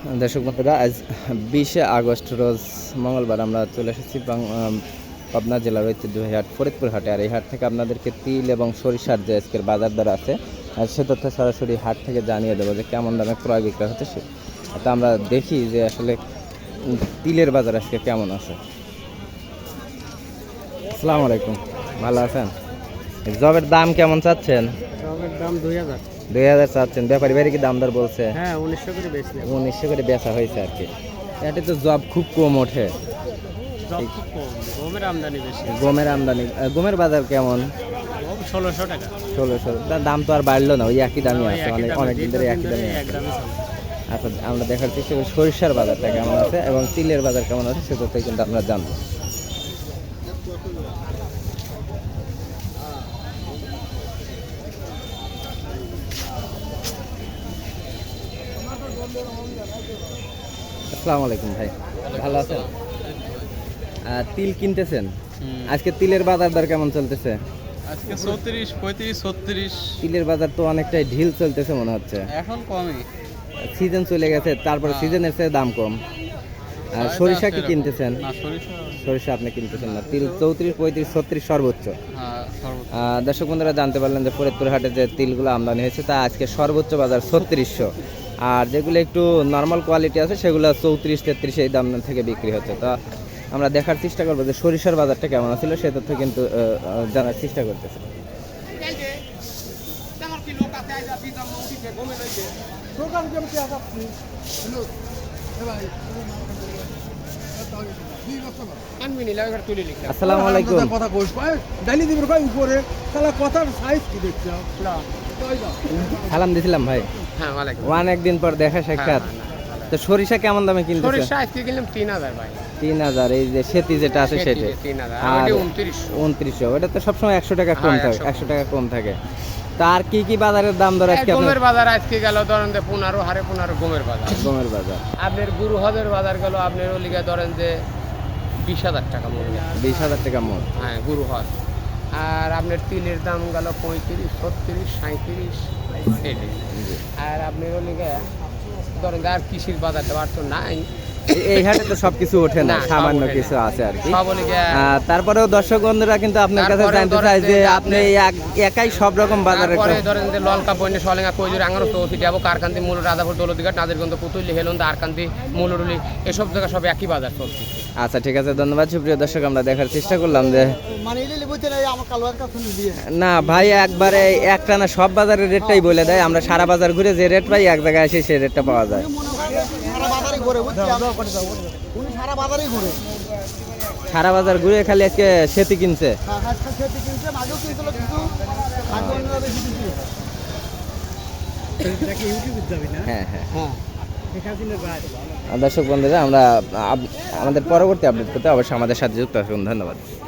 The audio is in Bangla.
দর্শক বন্ধুরা, আজ বিশে আগস্ট রোজ মঙ্গলবার আমরা চলে এসেছি পাবনা জেলার ঐতিহ্যবাহী হাট, ফরিদপুর হাটে। আর এই হাট থেকে আপনাদেরকে তিল এবং সরিষার যে আজকের বাজার দর আছে সে তথ্য সরাসরি হাট থেকে জানিয়ে দেবো যে কেমন দামে ক্রয় বিক্রয় হচ্ছে সে। তা আমরা দেখি যে আসলে তিলের বাজার আজকে কেমন আছে। আসসালামু আলাইকুম। ভালো আছেন? জবের দাম কেমন চাচ্ছেন? টমেটোর দাম দুই হাজার। দুই হাজার চাচ্ছেন। ব্যাপারী বাড়ি কি দাম দর বলছে? হ্যাঁ উনিশশো করে বেশি উনিশশো করে বেচা হয়েছে আর কি। এটা তো জব খুব কম ওঠে। গমের আমদানি বেশি। গমের আমদানি গমের বাজার কেমন? ষোলোশো টাকা। ষোলোশো। দাম তো আর বাড়লো না ওই একই দামই আছে অনেক দামে, অনেক দিন ধরে একই দামই আছে। আচ্ছা আমরা দেখার চেষ্টা করি সরিষার বাজারটা কেমন আছে এবং তিলের বাজার কেমন আছে সেটা থেকে কিন্তু আমরা জানব। আসসালামু আলাইকুম ভাই। ভালো আছেন? তিল কিনতেছেন? আজকে তিলের বাজার দর কেমন চলতেছে? আজকে চৌত্রিশ পঁয়ত্রিশ ছত্রিশ। তিলের বাজার তো অনেকটাই ঢিল চলতেছে মনে হচ্ছে। এখন কমই। সিজন চলে গেছে তারপরে সিজনের চেয়ে দাম কম। আর সরিষা কি কিনতেছেন? না সরিষা সরিষা আপনি কিনতেছেন না। তিল চৌত্রিশ পঁয়ত্রিশ ছত্রিশ সর্বোচ্চ। হ্যাঁ সর্বোচ্চ। দর্শক বন্ধুরা জানতে পারলেন যে ফরিদপুর হাটে যে তিলগুলো আমদানি হয়েছে তা আজকে সর্বোচ্চ বাজার ছত্রিশশো। আর যেগুলো একটু নর্মাল কোয়ালিটি আছে, সেগুলো চৌত্রিশ, তেত্রিশ এই দাম থেকে বিক্রি হচ্ছে। তা আমরা দেখার চেষ্টা করব যে সরিষার বাজারটা কেমন ছিল, সে তথ্য কিন্তু জানার চেষ্টা করতেছে। আসসালামু আলাইকুম। কথা কইস পায় ডালি দিবি কই উপরে তাহলে কথার সাইজ কি দেখছ সালাম দিছিলাম ভাই। হ্যাঁ ওয়ালাইকুম। ওয়ান একদিন পর দেখা সাক্ষাৎ। তো সরিষা কেমন দামে কিনতেছে? সরিষা আজকে কিনলাম তিন হাজার ভাই। এই যে সেতি যেটা আছে সেটা। তিন হাজার আর তো সবসময় একশো টাকা কম হ্যাঁ, থাকে 100 একশো টাকা কম থাকে। তার কি কি বাজারের দাম দর আজকে গমের বাজার আজকে গেল ধরেন যে পনেরো হারে পনেরো গমের বাজার। গমের বাজার। আপনার গুরু হদের বাজার গেল আপনার ওলিগা ধরেন যে বিশ হাজার টাকা মূল্য বিশ হাজার টাকা মোট হ্যাঁ গুরু হদ আর আপনার তিলের দাম গেল পঁয়ত্রিশ ছত্রিশ সাঁত্রিশ আর আপনার ওলিগা ধরেন যে আর কৃষির বাজারটা আর তো নাই। এই- হাটে তো সবকিছু ওঠে না সামান্য কিছু আছে আর কি। তারপরেও দর্শক বন্ধুরা কিন্তু আপনার কাছে জানতে চাই যে আপনি আপনি- এক- একাই সব রকম বাজারে ধরেন যে ললকা বন্যে সলেঙ্গা কইজুর আঙারো চৌধুরী যাব কারকান্দি মূল রাজাপুর দৌলতঘাট নাজিরগঞ্জ পুতুলি হেলন্দ আরকান্দি মূলরুলি এসব জায়গা সব একই বাজার চলছে। আচ্ছা ঠিক আছে ধন্যবাদ। সুপ্রিয় দর্শক আমরা দেখার চেষ্টা করলাম যে মানে না ভাই একবারে একটা না সব বাজারের রেটটাই বলে দেয়। আমরা সারা বাজার ঘুরে যে রেট পাই এক জায়গায় এসে সেই রেটটা পাওয়া যায় মনে করেন সারা বাজারে ঘুরে উনি সারা বাজারেই ঘুরে। সারা বাজার ঘুরে খালি আজকে সেতি কিনছে। হ্যাঁ হ্যাঁ হ্যাঁ দর্শক বন্ধুরা আমরা আপ- আমাদের পরবর্তী আপডেট করতে অবশ্যই আমাদের সাথে যুক্ত আসুন ধন্যবাদ।